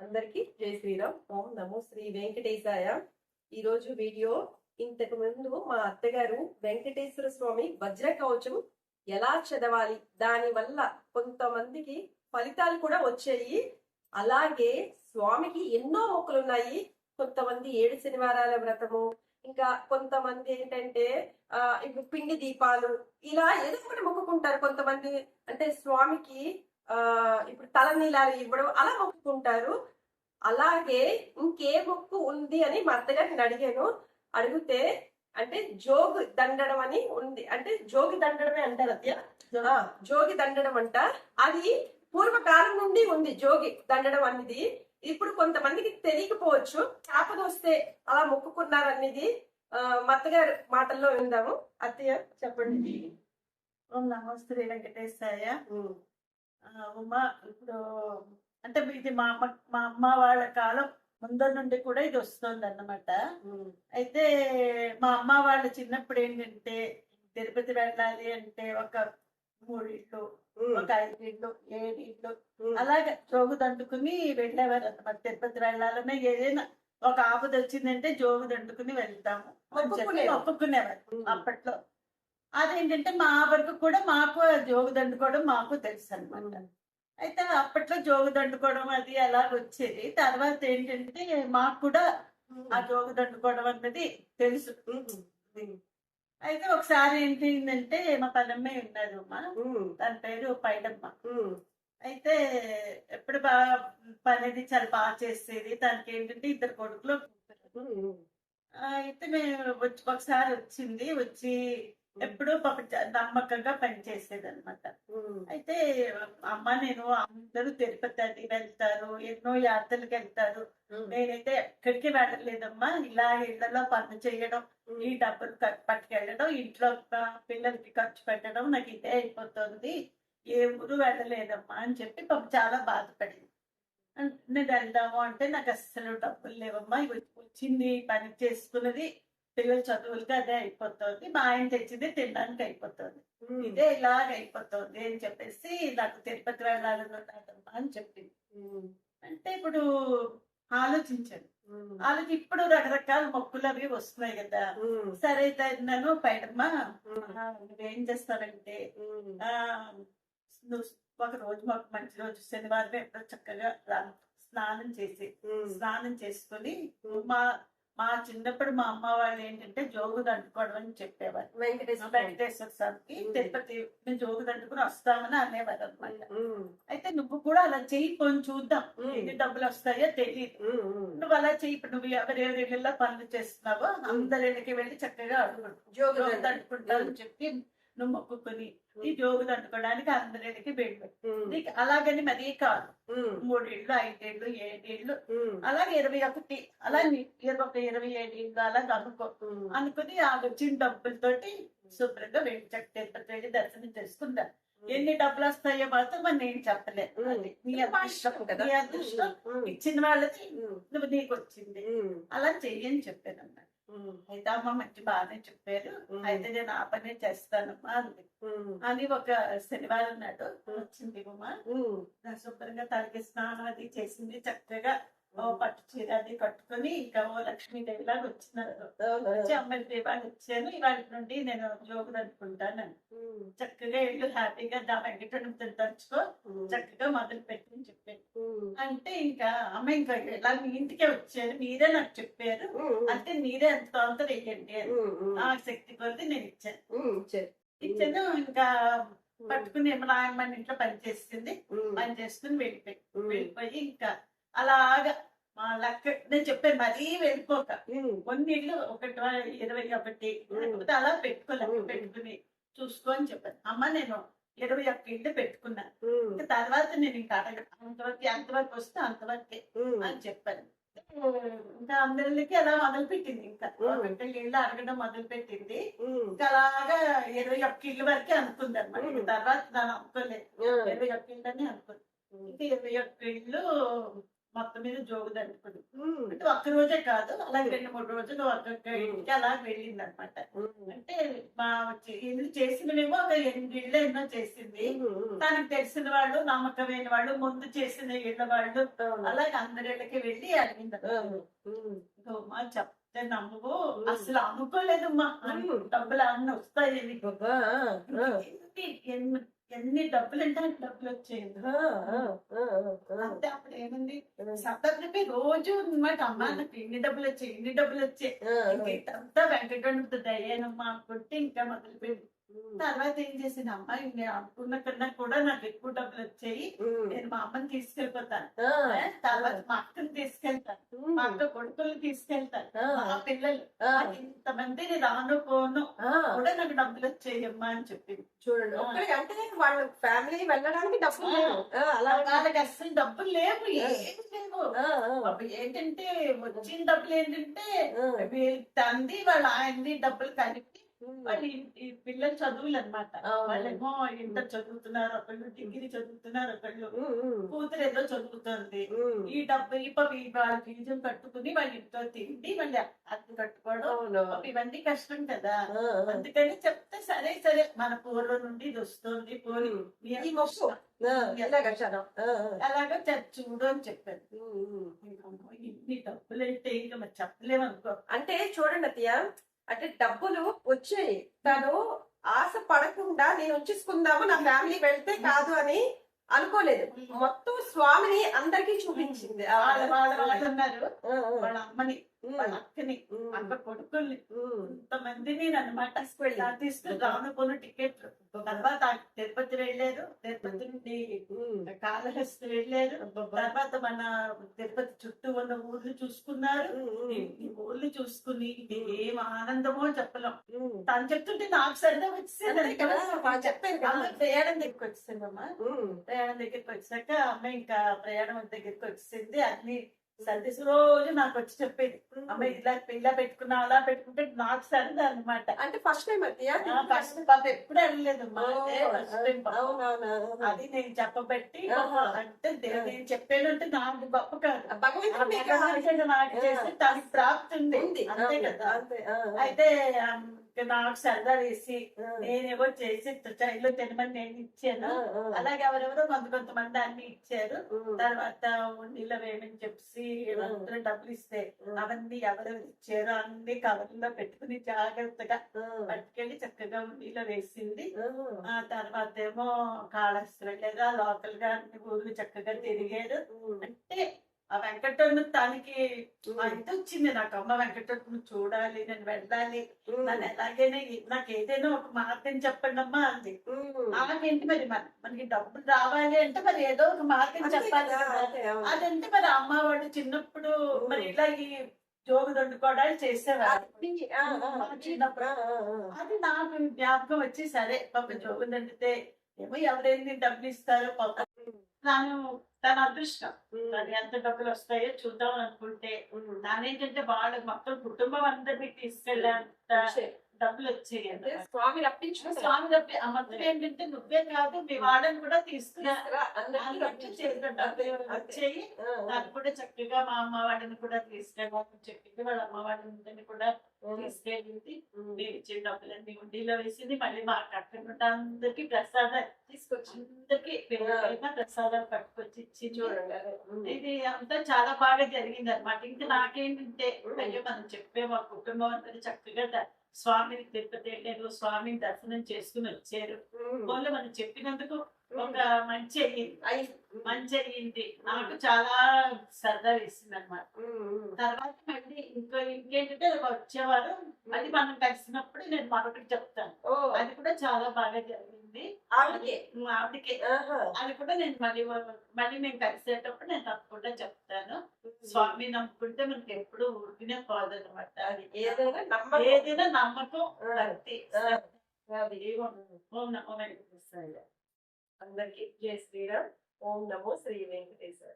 అందరికీ జై శ్రీరామ్. ఓం నమో శ్రీ వెంకటేశాయ. ఈరోజు వీడియో ఇంతకు ముందు మా అత్తగారు వెంకటేశ్వర స్వామి వజ్ర కవచం ఎలా చదవాలి? దాని వల్ల కొంతమందికి ఫలితాలు కూడా వచ్చాయి. అలాగే స్వామికి ఎన్నో మొక్కలు ఉన్నాయి. కొంతమంది ఏడు శనివారాల వ్రతము ఇంకా కొంతమంది ఏంటంటే ఆ ఇప్పుడు పిండి దీపాలు ఇలా ఏదో ఒకటి మొక్కుకుంటారు కొంతమంది. అంటే స్వామికి ఇప్పుడు తలనీలాలు ఇవ్వడం అలా మొక్కుకుంటారు. అలాగే ఇంకే మొక్కు ఉంది అని మా అత్తగారిని అడిగాను. అడిగితే అంటే జోగు దండడం అని ఉంది. అంటే జోగి దండడమే అంటారు అత్య జోగి. దండడం అంట. అది పూర్వకాలం నుండి ఉంది జోగి దండడం అనేది. ఇప్పుడు కొంతమందికి తెలియకపోవచ్చు. ఆపద వస్తే అలా మొక్కుకున్నారనేది ఆ, మా అత్తగారు మాటల్లో విందాము. అత్తయ్య చెప్పండి. ఓం నమో శ్రీ వెంకటేశాయ. ఉమ్, ఇప్పుడు అంటే ఇది మా అమ్మ మా అమ్మ వాళ్ళ కాలం ముందర నుండి కూడా ఇది వస్తుంది అన్నమాట అయితే మా అమ్మ వాళ్ళు చిన్నప్పుడు ఏంటంటే తిరుపతి వెళ్ళాలి అంటే ఒక మూడిళ్ళు ఉమ్, ఒక ఐదిళ్ళు ఏడిళ్ళు ఉమ్, అలాగే జోగు దండుకుని వెళ్ళేవారు అన్నమాట తిరుపతి వెళ్ళాలన్నా ఏదైనా ఒక ఆపద వచ్చిందంటే జోగు దండుకుని వెళ్తాము ఉమ్, అప్పట్లో. అదేంటంటే మా వరకు కూడా మాకు జోగు దండుకోవడం మాకు తెలుసు అనమాట అయితే అప్పట్లో జోగు దండుకోవడం అది అలా వచ్చేది. తర్వాత ఏంటంటే మాకు కూడా ఆ జోగు దండుకోవడం అన్నది తెలుసు. అయితే ఒకసారి ఏంటంటే మా పనమ్మే ఉన్నది అమ్మా. తన పేరు పైడమ్మ అయితే ఎప్పుడు బాగా పని అది చాలా బాగా చేసేది. తనకి ఏంటంటే ఇద్దరు కొడుకులు. అయితే మేము వచ్చి ఒకసారి వచ్చింది. వచ్చి ఎప్పుడూ పాప నమ్మకంగా పనిచేసేది అనమాట అయితే అమ్మ నేను అందరూ తిరుపతి అది వెళ్తారు ఎన్నో యాత్రలకు వెళ్తారు. నేనైతే ఎక్కడికి వెళ్ళలేదమ్మా. ఇలా ఇళ్ళలో పనులు చేయడం ఈ డబ్బులు పట్టుకెళ్ళడం ఇంట్లో పిల్లలకి ఖర్చు పెట్టడం నాకు ఇదే అయిపోతుంది. ఏ ఊరు వెళ్ళలేదమ్మా అని చెప్పి పాప చాలా బాధపడింది. నేను వెళ్దాము అంటే నాకు అస్సలు డబ్బులు లేవమ్మా. వచ్చింది పని చేసుకున్నది. పిల్లల చదువులకి అదే అయిపోతుంది. మా ఆయన తెచ్చింది తినడానికి అయిపోతుంది. ఇదే ఇలాగ అయిపోతుంది అని చెప్పేసి నాకు తిరుపతి వెళ్ళాలని ఉన్నదమ్మా అని చెప్పింది. అంటే ఇప్పుడు ఆలోచించాను. ఆలోచి ఇప్పుడు రకరకాల మొక్కులు అవి వస్తున్నాయి కదా. సరే అయితే నన్ను పైడమ్మా నువ్వేం ఆ నువ్వు ఒక రోజు మాకు మంచి రోజు శనివారం ఎప్పుడో చక్కగా స్నానం చేసి స్నానం చేసుకొని. మా మా చిన్నప్పుడు మా అమ్మ వాళ్ళు ఏంటంటే జోగు దండుకోవడం అని చెప్పేవారు వెంకటేశ్వర స్వామి. వెంకటేశ్వర స్వామికి. తిరుపతి జోగు దండుకుని వస్తామని అనేవారు అనమాట అయితే నువ్వు కూడా అలా చెయ్యి పోని చూద్దాం. ఎన్ని డబ్బులు వస్తాయో తెలియదు. నువ్వు అలా చెయ్యి ఇప్పుడు నువ్వు ఎవరెవరి పనులు చేస్తున్నావో అందరి ఇళ్ళకి వెళ్ళి చక్కగా అడుగు జోగు దండ. దండుకుంటావని చెప్పి నువ్వు మొక్కుకొని ఈ జోగు దండుకోవడానికి అందరికి ఉమ్, నీకు అలాగని మరీ కాదు. మూడేళ్ళు ఐదేళ్ళు ఏడేళ్ళు. అలాగే ఇరవై ఒకటి అలా నీ ఇరవై ఒక ఇరవై ఏడేళ్ళు అలా అనుకో అనుకుని ఆ వచ్చిన డబ్బులతోటి శుభ్రంగా వెళ్ళి చక్క తిరుపతి వెళ్ళి దర్శనం చేసుకుందా. ఎన్ని డబ్బులు వస్తాయో మాత్రం మరి నేను చెప్పలేదు నీ నీ ఇచ్చిన వాళ్ళది నువ్వు నీకు వచ్చింది అలా చెయ్యని చెప్పాను అన్నమాట ఉమ్, అయితే అమ్మ మంచి బాగానే చెప్పారు. అయితే నేను ఆ పనే చేస్తానమ్మా అంది. అని ఒక శనివారం నాడు వచ్చింది అమ్మ శుభ్రంగా తలకి స్నానం అది చేసింది చక్కగా. పట్టు చీర అది కట్టుకొని ఇంకా ఓ లక్ష్మీదేవి లాగా వచ్చినారు? వచ్చి అమ్మాయి దేవాలు వచ్చాను ఇవాళ నుండి నేను జోగు అనుకుంటాను. చక్కగా ఇల్లు హ్యాపీగా దా వెంకటరమణ తలుచుకో ఉమ్, చక్కగా మొదలు పెట్టి చెప్పాను ఉమ్, అంటే ఇంకా అమ్మ ఇంకా ఇలా మీ ఇంటికే వచ్చారు. మీరే నాకు చెప్పారు. అంటే మీరే ఎంత అంత వేయండి అని. ఆ శక్తి కొద్ది నేను ఇచ్చాను. ఇచ్చాను. ఇంకా పట్టుకుని ఏమో నాయన ఇంట్లో పని చేసింది పని చేసుకుని వెళ్ళిపోయి వెళ్ళిపోయి ఇంకా అలాగా. మా లెక్క నేను చెప్పాను మరీ వెళ్ళిపోక. కొన్ని ఇళ్ళు ఒకటి ఇరవై ఒకటి లేకపోతే అలా పెట్టుకో లెక్క పెట్టుకుని చూసుకో అని చెప్పాను. అమ్మ నేను ఇరవై ఒక్క ఇళ్ళు పెట్టుకున్నా. ఉమ్, ఇంకా తర్వాత నేను ఇంకా అడగ అంతవరకు ఎంతవరకు వస్తే అంతవరకే అని చెప్పాను. ఇంకా అందరికి అలా మొదలు పెట్టింది ఇంకా. ఒకటి ఇళ్ళు అడగడం మొదలు పెట్టింది ఇంకా అలాగా ఇరవై ఒక్క ఇళ్ళు వరకే అనుకుంది అనమాట. తర్వాత దాన్ని అనుకోలేదు ఇరవై ఒక్క ఇళ్ళని అనుకుంది ఉమ్, ఇంకా ఇరవై ఒక్క ఇళ్ళు మొత్తం మీద జోగు దండుకుని ఉమ్, అంటే ఒక్క రోజే కాదు అలాగే రెండు మూడు రోజులు ఒక్కొక్క ఇంటికి అలా వెళ్ళింది అనమాట అంటే మా ఇల్లు చేసినవేమో ఒక ఎనిమిది ఇళ్ళు ఎన్నో చేసింది. తనకు తెలిసిన వాళ్ళు నమ్మకమైన వాళ్ళు ముందు చేసిన ఇళ్ళ వాళ్ళు. అలాగే అందరిళ్ళకి వెళ్ళి అడిగింది అమ్మా చెప్తే నమ్మవు. అసలు అనుకోలేదమ్మా. డబ్బులు అన్నీ వస్తాయి ఎన్ని ఎన్ని- ఎన్ని డబ్బులు అంటే అన్ని డబ్బులు ఆ, అంటే అప్పుడు ఏముంది. సప్తకి రోజు అనమాట అమ్మా నాకు ఇన్ని డబ్బులు వచ్చాయి ఇన్ని డబ్బులు వచ్చాయి. ఇంకా ఇదంతా వెంకటరమణ దయ్యానమ్మా అనుకుంటే ఇంకా మొదలు పెట్టి తర్వాత ఏం చేసింది అమ్మా నేను అనుకున్న కన్నా కూడా నాకు ఎక్కువ డబ్బులు వచ్చాయి. నేను మా అమ్మని తీసుకెళ్ళిపోతాను? తర్వాత మా అక్కని తీసుకెళ్తాను. మా అక్క కొడుకులు తీసుకెళ్తాను. మా పిల్లలు. నాకు ఇంతమందిని రాను పోను. కూడా నాకు డబ్బులు వచ్చాయమ్మా అని చెప్పింది. చూడండి అంటే వాళ్ళ ఫ్యామిలీ వెళ్ళడానికి డబ్బులు లేవు. వాళ్ళకి అసలు డబ్బులు లేవు ఏమి లేవు. ఏంటంటే వచ్చిన డబ్బులు ఏంటంటే ఆ, వీళ్ళ ఆయన్ని డబ్బులు కలిపి వాళ్ళు పిల్లల చదువులు అనమాట. వాళ్ళేమో ఇంటర్ చదువుతున్నారు ఒకళ్ళు డిగ్రీ చదువుతున్నారు ఒకళ్ళు కూతురు ఏదో చదువుతుంది. ఈ డబ్బు ఈ వాళ్ళ ఫీజులు కట్టుకుని వాళ్ళ ఇంట్లో తిండి మళ్ళీ అద్దె కట్టుకోవడం ఇవన్నీ కష్టం కదా. అందుకని చెప్తే సరే సరే. మన పూర్వం నుండి ఇది వస్తుంది పోని. అలాగా చూడు అని చెప్పాను. ఇన్ని డబ్బులు అంటే ఇంకా మరి చెప్పలేము అనుకో అంటే చూడండి అత్తయ్య అంటే డబ్బులు వచ్చాయి. తను ఆశ పడకుండా నేను ఉంచేసుకుందాము నా ఫ్యామిలీ వెళ్తే కాదు అని అనుకోలేదు. మొత్తం స్వామిని అందరికీ చూపించింది. వాళ్ళ వాళ్ళ వాళ్ళు ఉన్నారు. వాళ్ళ అమ్మని వాళ్ళ అక్కని అక్క కొడుకుల్ని. కొంతమందిని అనమాట. తీసుకుని రాను టికెట్. తర్వాత తిరుపతి వెళ్ళారు. తిరుపతి నుండి. కాళహస్తి వెళ్ళారు. తర్వాత మన తిరుపతి చుట్టూ ఉన్న ఊర్లు చూసుకున్నారు. ఊర్లు చూసుకుని ఏం ఆనందమో చెప్పలేం. తను చెప్తుంటే నాకు సరదా వచ్చేసేది ప్రయాణం దగ్గరికి వచ్చేసిందమ్మా ప్రయాణం దగ్గరికి వచ్చాక అమ్మ ఇంకా ప్రయాణం దగ్గరికి వచ్చేసింది. అన్ని సర్దిసి రోజు నాకు వచ్చి చెప్పేది. అమ్మ ఇలా ఇలా పెట్టుకున్నా అలా పెట్టుకుంటే నాకు సరదా అనమాట అంటే ఫస్ట్ టైం ఫస్ట్ పాప ఎప్పుడు అడగలేదమ్మా అదే నేను చెప్పబట్టి. అంటే నేను చెప్పాను అంటే నాకు గొప్ప కాదు. నాకు చేసి తనకి ప్రాప్తి ఉంది. అంతే కదా. అయితే నాకు సరదా వేసి నేనేవో చేసి చైలో తినమని నేను ఇచ్చాను. అలాగే ఎవరెవరో కొంత కొంతమంది అన్ని ఇచ్చారు. తర్వాత ఉండిలో వేయమని చెప్పి అందరూ డబ్బులు ఇస్తే అవన్నీ ఎవరెవరు ఇచ్చారో అన్ని కవర్లో పెట్టుకుని జాగ్రత్తగా పట్టుకెళ్ళి చక్కగా ఉండిలో వేసింది. ఆ. తర్వాత ఏమో కాళహస్తి వెళ్ళారు. ఆ లోకల్గా అన్ని ఊర్లు చక్కగా తిరిగారు. అంటే ఆ వెంకటరమణ తనకి ఇది వచ్చింది నాకు అమ్మ వెంకటరమణ చూడాలి నేను వెళ్ళాలి. నన్ను ఎలాగైనా నాకు ఏదైనా ఒక మార్గం చెప్పండి అమ్మా అంది. నాకేంటి మరి మన- మనకి డబ్బులు రావాలి అంటే మరి ఏదో ఒక మార్గం చెప్పాలి. అదంటే మరి అమ్మ వాళ్ళు చిన్నప్పుడు మరి ఇలా ఈ జోగు దండుకోవడాలు చేసేవారు. చిన్నప్పుడు. అది నాకు జ్ఞాపకం వచ్చి సరే పాప జోగు దండితే ఏమో ఎవరైనా డబ్బులు ఇస్తారో పాప తాను తన అదృష్టం తను ఎంత డబ్బులు వస్తాయో చూద్దాం అనుకుంటే ఉమ్. దానేంటంటే వాళ్ళ మొత్తం కుటుంబం అందరినీ తీసుకెళ్ళేంత. డబ్బులు వచ్చాయి అంటే. స్వామి రప్పించిన స్వామి ఆ మొత్తం ఏంటంటే నువ్వే కాదు మీ వాళ్ళని కూడా తీసుకురా. అంతే. వచ్చాయి. నాకు కూడా చక్కగా మా అమ్మ వాళ్ళని కూడా తీసుకెళ్ళాలని చెప్పింది. వాళ్ళ అమ్మ వాళ్ళని కూడా తీసుకెళ్ళింది. ఇచ్చిన డబ్బులన్నీ ఉండిలో వేసింది. మళ్ళీ మా అక్కడ అందరికి ప్రసాదం తీసుకొచ్చి అందరికి ప్రసాదం పట్టుకొచ్చి ఇచ్చింది. చూడండి. ఇది అంతా చాలా బాగా జరిగింది అనమాట ఇంకా నాకేంటంటే అయ్యో మనం చెప్పే మా కుటుంబం అందరూ చక్కగా స్వామిని తిరుపతి వెళ్ళారు స్వామిని దర్శనం చేసుకుని వచ్చారు. వాళ్ళు మనం చెప్పినందుకు ఒక మంచి. మంచి అయ్యింది నాకు చాలా సరదా వేసింది అనమాట. తర్వాత మళ్ళీ ఇంకో ఇంకేంటంటే వచ్చేవారు. మళ్ళీ మనం కలిసినప్పుడు నేను మరొకటి చెప్తాను. అది కూడా చాలా బాగా జరిగింది. ఆవిడకే. అది కూడా నేను మళ్ళీ మళ్ళీ మేము కలిసేటప్పుడు నేను తప్పకుండా చెప్తాను. స్వామి నమ్ముకుంటే మనకి ఎప్పుడు ఊరికినే పోదనమాట అది ఏదైనా నమ్మకం. ఏదైనా నమ్మకం. భక్తి. అది. ఓం నమో వెంకటేశ్వరాయ. అందరికి జై శ్రీరామ్ ఓం నమో శ్రీ వెంకటేశ్వర